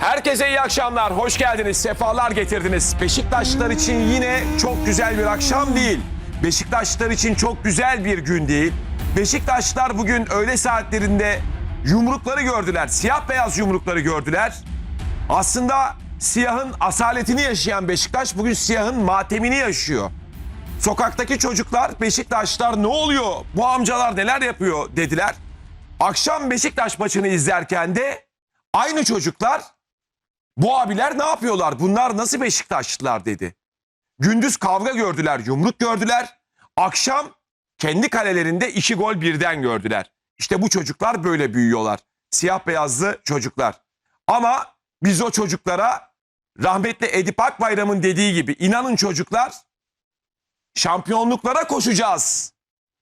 Herkese iyi akşamlar. Hoş geldiniz. Sefalar getirdiniz. Beşiktaşlılar için yine çok güzel bir akşam değil. Beşiktaşlılar için çok güzel bir gün değil. Beşiktaşlılar bugün öğle saatlerinde yumrukları gördüler. Siyah beyaz yumrukları gördüler. Aslında siyahın asaletini yaşayan Beşiktaş bugün siyahın matemini yaşıyor. Sokaktaki çocuklar Beşiktaşlar ne oluyor? Bu amcalar neler yapıyor dediler. Akşam Beşiktaş maçını izlerken de aynı çocuklar bu abiler ne yapıyorlar? Bunlar nasıl Beşiktaşlılar dedi. Gündüz kavga gördüler, yumruk gördüler. Akşam kendi kalelerinde iki gol birden gördüler. İşte bu çocuklar böyle büyüyorlar. Siyah beyazlı çocuklar. Ama biz o çocuklara rahmetli Edip Akbayram'ın dediği gibi inanın çocuklar şampiyonluklara koşacağız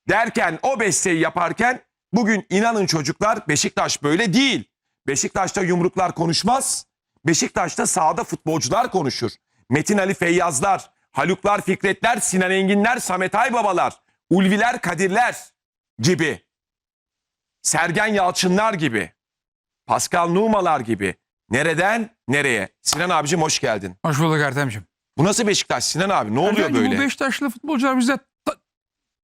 derken o besteyi yaparken bugün inanın çocuklar Beşiktaş böyle değil. Beşiktaş'ta yumruklar konuşmaz. Beşiktaş'ta sahada futbolcular konuşur. Metin Ali Feyyazlar, Haluklar Fikretler, Sinan Enginler, Samet Aybabalar, Ulviler Kadirler gibi. Sergen Yalçınlar gibi. Pascal Numalar gibi. Nereden nereye? Sinan abicim hoş geldin. Hoş bulduk Ertem'ciğim. Bu nasıl Beşiktaş Sinan abi? Ne oluyor Ertem'ciğim, böyle? Bu Beşiktaşlı futbolcular bizde da-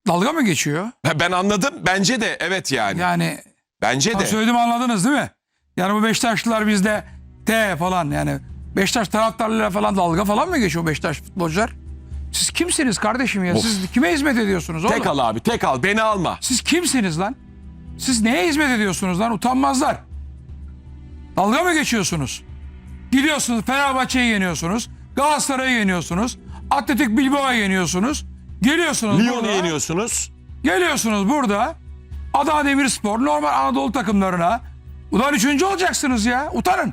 dalga mı geçiyor? Ben anladım. Bence de evet yani. Yani Bence de. söyledim anladınız değil mi? Yani bu Beşiktaşlılar bizde T falan yani Beşiktaş taraftarlarıyla falan dalga falan mı geçiyor Beşiktaş futbolcular? Siz kimsiniz kardeşim ya? Of. Siz kime hizmet ediyorsunuz oğlum? Tek al abi tek al beni alma. Siz kimsiniz lan? Siz neye hizmet ediyorsunuz lan? Utanmazlar. Dalga mı geçiyorsunuz? Gidiyorsunuz Fenerbahçe'yi yeniyorsunuz. Galatasaray'ı yeniyorsunuz. Atletik Bilbao'yu yeniyorsunuz. Geliyorsunuz Lyon'u burada. yeniyorsunuz. Geliyorsunuz burada. Adana Demirspor normal Anadolu takımlarına. Ulan üçüncü olacaksınız ya. Utanın.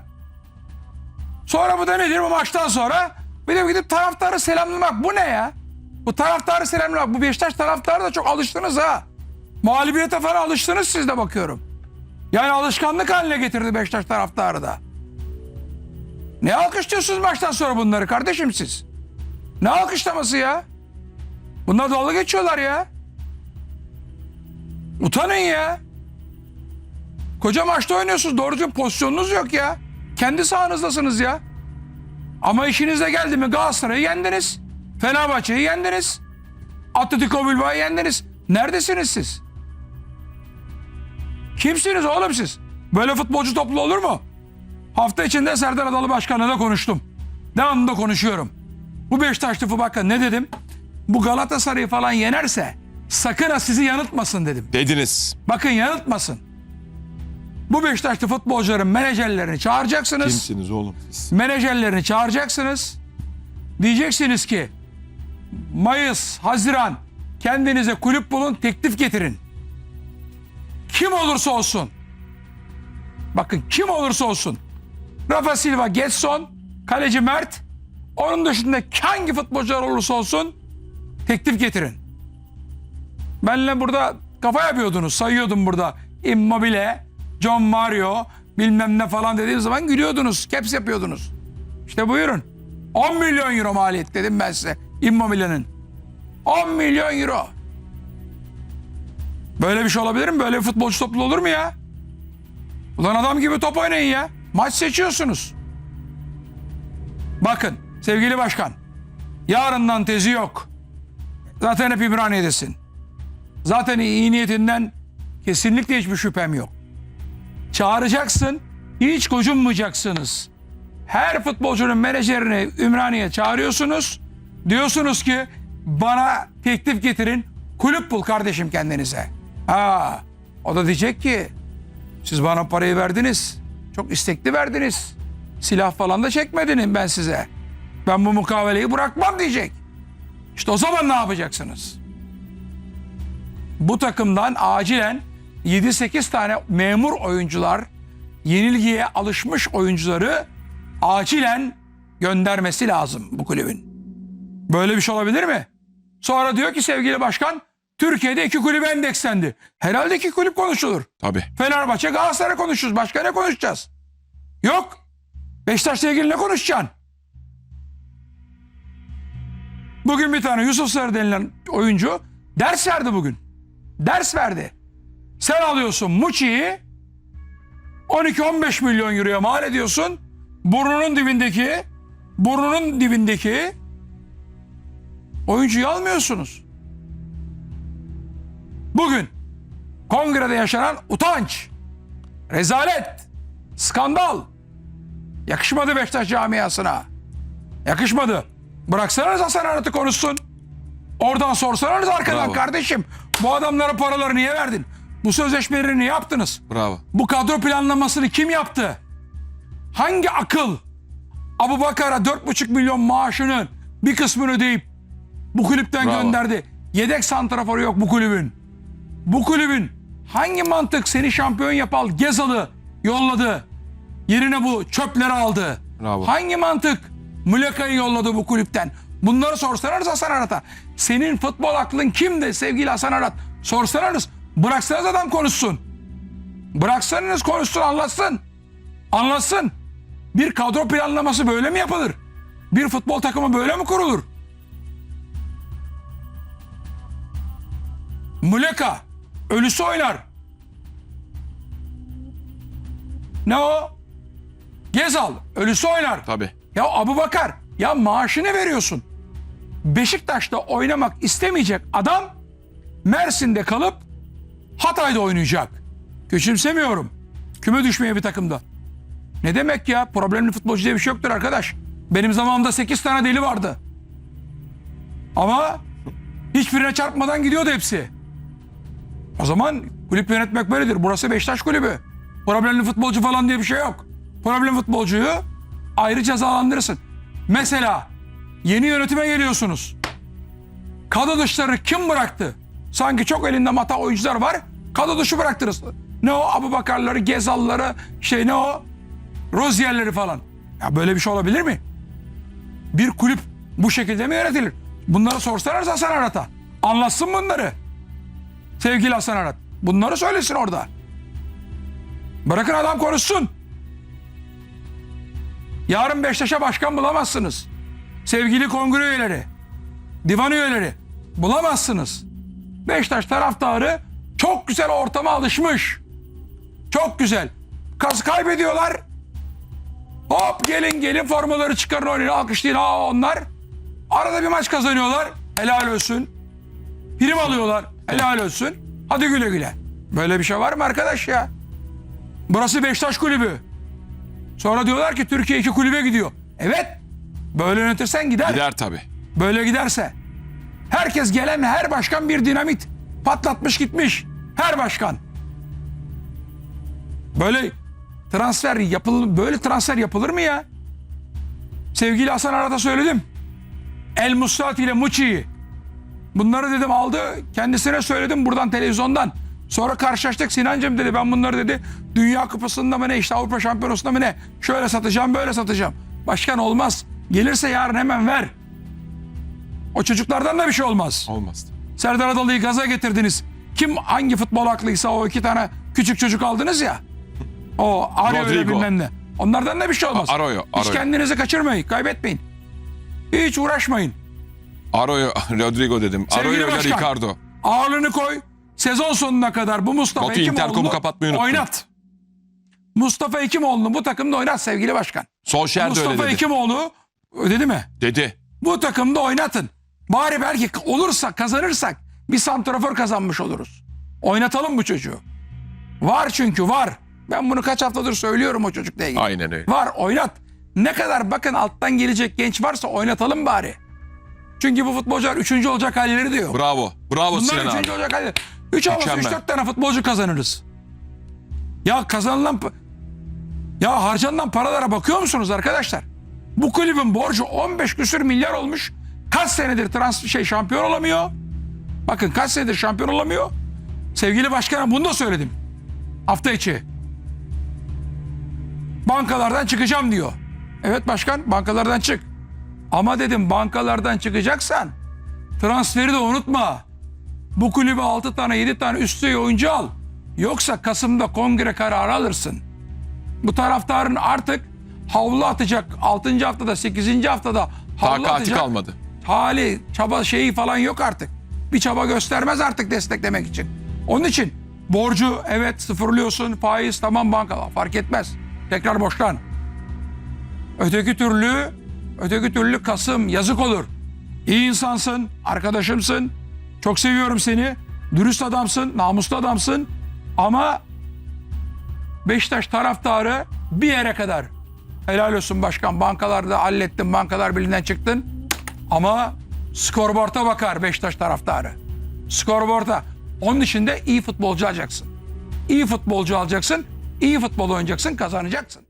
Sonra bu da nedir bu maçtan sonra? Bir de gidip taraftarı selamlamak. Bu ne ya? Bu taraftarı selamlamak. Bu Beşiktaş taraftarı da çok alıştınız ha. Mağlubiyete falan alıştınız siz de bakıyorum. Yani alışkanlık haline getirdi Beşiktaş taraftarı da. Ne alkışlıyorsunuz maçtan sonra bunları kardeşim siz? Ne alkışlaması ya? Bunlar dalga geçiyorlar ya. Utanın ya. Koca maçta oynuyorsunuz. Doğru pozisyonunuz yok ya. Kendi sahanızdasınız ya. Ama işinize geldi mi Galatasaray'ı yendiniz. Fenerbahçe'yi yendiniz. Atletico Bilbao'yu yendiniz. Neredesiniz siz? Kimsiniz oğlum siz? Böyle futbolcu toplu olur mu? Hafta içinde Serdar Adalı Başkan'la da konuştum. Devamlı konuşuyorum. Bu Beşiktaşlı bakın ne dedim? Bu Galatasaray'ı falan yenerse sakın ha sizi yanıltmasın dedim. Dediniz. Bakın yanıltmasın. Bu Beşiktaşlı futbolcuların menajerlerini çağıracaksınız. Kimsiniz oğlum siz? Menajerlerini çağıracaksınız. Diyeceksiniz ki Mayıs, Haziran kendinize kulüp bulun, teklif getirin. Kim olursa olsun. Bakın kim olursa olsun. Rafa Silva, Getson, kaleci Mert. Onun dışında hangi futbolcular olursa olsun teklif getirin. Benle burada kafa yapıyordunuz. Sayıyordum burada. Immobile, John Mario bilmem ne falan dediğim zaman gülüyordunuz. Caps yapıyordunuz. İşte buyurun. 10 milyon euro maliyet dedim ben size. Immobile'nin. 10 milyon euro. Böyle bir şey olabilir mi? Böyle bir futbolcu topluluğu olur mu ya? Ulan adam gibi top oynayın ya. Maç seçiyorsunuz. Bakın sevgili başkan. Yarından tezi yok. Zaten hep İbraniye'desin. Zaten iyi niyetinden kesinlikle hiçbir şüphem yok. Çağıracaksın, hiç gocunmayacaksınız. Her futbolcunun menajerini Ümraniye çağırıyorsunuz. Diyorsunuz ki bana teklif getirin, kulüp bul kardeşim kendinize. Ha, o da diyecek ki siz bana parayı verdiniz. Çok istekli verdiniz. Silah falan da çekmediniz ben size. Ben bu mukaveleyi bırakmam diyecek. İşte o zaman ne yapacaksınız? Bu takımdan acilen 7-8 tane memur oyuncular, yenilgiye alışmış oyuncuları acilen göndermesi lazım bu kulübün. Böyle bir şey olabilir mi? Sonra diyor ki sevgili başkan Türkiye'de iki kulüp endekslendi. Herhalde iki kulüp konuşulur. Tabii. Fenerbahçe Galatasaray konuşuruz. Başka ne konuşacağız? Yok. Beşiktaş'la ilgili ne konuşacaksın? Bugün bir tane Yusuf Sarı denilen oyuncu ders verdi bugün. Ders verdi. Sen alıyorsun Muçi'yi 12-15 milyon euroya mal ediyorsun. burnunun dibindeki burnunun dibindeki oyuncuyu almıyorsunuz. Bugün kongrede yaşanan utanç, rezalet, skandal yakışmadı Beşiktaş camiasına. Yakışmadı. Bıraksanız Hasan Arat'ı konuşsun. Oradan sorsanız arkadan Bravo. kardeşim bu adamlara paraları niye verdin? Bu sözleşmeleri niye yaptınız? Bravo. Bu kadro planlamasını kim yaptı? Hangi akıl Abu Bakar'a 4,5 milyon maaşının bir kısmını ödeyip bu kulüpten Bravo. gönderdi? Yedek santraforu yok bu kulübün. Bu kulübün hangi mantık seni şampiyon yapal Gezal'ı yolladı? Yerine bu çöpleri aldı. Bravo. Hangi mantık Muleka'yı yolladı bu kulüpten? Bunları sorsanız Hasan Arat'a. Senin futbol aklın kimdi sevgili Hasan Arat? Sorsanız bıraksanız adam konuşsun. Bıraksanız konuşsun anlatsın. Anlatsın. Bir kadro planlaması böyle mi yapılır? Bir futbol takımı böyle mi kurulur? Muleka ölüsü oynar. Ne o? Gezal ölüsü oynar. Tabii. Ya Abu Bakar ya maaşını veriyorsun. Beşiktaş'ta oynamak istemeyecek adam Mersin'de kalıp Hatay'da oynayacak. Küçümsemiyorum. Küme düşmeye bir takımda. Ne demek ya? Problemli futbolcu diye bir şey yoktur arkadaş. Benim zamanımda 8 tane deli vardı. Ama hiçbirine çarpmadan gidiyordu hepsi. O zaman kulüp yönetmek böyledir. Burası Beşiktaş kulübü. Problemli futbolcu falan diye bir şey yok. Problemli futbolcuyu ayrı cezalandırırsın. Mesela yeni yönetime geliyorsunuz. Kadro dışları kim bıraktı? Sanki çok elinde mata oyuncular var. Kadro dışı bıraktınız. Ne o Abu Bakarları, Gezalları, şey ne o? Rozierleri falan. Ya böyle bir şey olabilir mi? Bir kulüp bu şekilde mi yönetilir? Bunları sorsalar Hasan Arat'a. Anlatsın bunları. Sevgili Hasan Arat. Bunları söylesin orada. Bırakın adam konuşsun. Yarın Beşiktaş'a başkan bulamazsınız. Sevgili kongre üyeleri, divan üyeleri bulamazsınız. Beşiktaş taraftarı çok güzel ortama alışmış. Çok güzel. Kaz kaybediyorlar. Hop gelin gelin formaları çıkarın oynayın alkışlayın ha onlar. Arada bir maç kazanıyorlar. Helal olsun. Prim alıyorlar. Helal olsun. Hadi güle güle. Böyle bir şey var mı arkadaş ya? Burası Beşiktaş kulübü. Sonra diyorlar ki Türkiye iki kulübe gidiyor. Evet. Böyle yönetirsen gider. Gider tabii. Böyle giderse. Herkes gelen her başkan bir dinamit patlatmış gitmiş. Her başkan. Böyle transfer yapılır böyle transfer yapılır mı ya? Sevgili Hasan Arat'a söyledim. El Musrat ile Muçi'yi. Bunları dedim aldı. Kendisine söyledim buradan televizyondan. Sonra karşılaştık Sinancım dedi ben bunları dedi Dünya Kupası'nda mı ne işte Avrupa Şampiyonası'nda mı ne şöyle satacağım böyle satacağım. Başkan olmaz. Gelirse yarın hemen ver. O çocuklardan da bir şey olmaz. Olmaz. Serdar Adalı'yı gaza getirdiniz. Kim hangi futbol aklıysa o iki tane küçük çocuk aldınız ya. O Arroyo ile Rodrigo. bilmem ne. Onlardan da bir şey olmaz. Arroyo, Hiç Arroyo. kendinizi kaçırmayın, kaybetmeyin. Hiç uğraşmayın. Aroyo, Rodrigo dedim. Sevgili Aroyo ile başkan. Ricardo. Ağırlığını koy. Sezon sonuna kadar bu Mustafa Batu Intercom'u Hekimoğlu'nu kapatmayı unuttun. oynat. Mustafa Hekimoğlu'nu bu takımda oynat sevgili başkan. Solskjaer de öyle Mustafa dedi. Hekimoğlu dedi mi? Dedi. Bu takımda oynatın. Bari belki olursa kazanırsak bir santrafor kazanmış oluruz. Oynatalım bu çocuğu. Var çünkü var. Ben bunu kaç haftadır söylüyorum o çocukla ilgili. Aynen öyle. Var oynat. Ne kadar bakın alttan gelecek genç varsa oynatalım bari. Çünkü bu futbolcular üçüncü olacak halleri diyor. Bravo. Bravo Bunlar Sinan üçüncü abi. olacak halleri. Üç olmasa üç dört tane futbolcu kazanırız. Ya kazanılan... Ya harcanılan paralara bakıyor musunuz arkadaşlar? Bu kulübün borcu 15 küsür milyar olmuş. Kaç senedir trans şey şampiyon olamıyor? Bakın kaç senedir şampiyon olamıyor? Sevgili başkanım bunu da söyledim. Hafta içi. Bankalardan çıkacağım diyor. Evet başkan bankalardan çık. Ama dedim bankalardan çıkacaksan transferi de unutma. Bu kulübe 6 tane 7 tane üst düzey oyuncu al. Yoksa Kasım'da kongre kararı alırsın. Bu taraftarın artık havlu atacak 6. haftada 8. haftada havlu Takati atacak. kalmadı. Hali, çaba şeyi falan yok artık. Bir çaba göstermez artık desteklemek için. Onun için borcu evet sıfırlıyorsun, faiz tamam banka fark etmez. Tekrar borçlan. Öteki türlü, öteki türlü Kasım yazık olur. İyi insansın, arkadaşımsın. Çok seviyorum seni. Dürüst adamsın, namuslu adamsın. Ama Beşiktaş taraftarı bir yere kadar. Helal olsun başkan. Bankalarda hallettin. Bankalar birliğinden çıktın. Ama skorboarda bakar Beşiktaş taraftarı. Skorboarda. Onun için de iyi futbolcu alacaksın. İyi futbolcu alacaksın. iyi futbol oynayacaksın, kazanacaksın.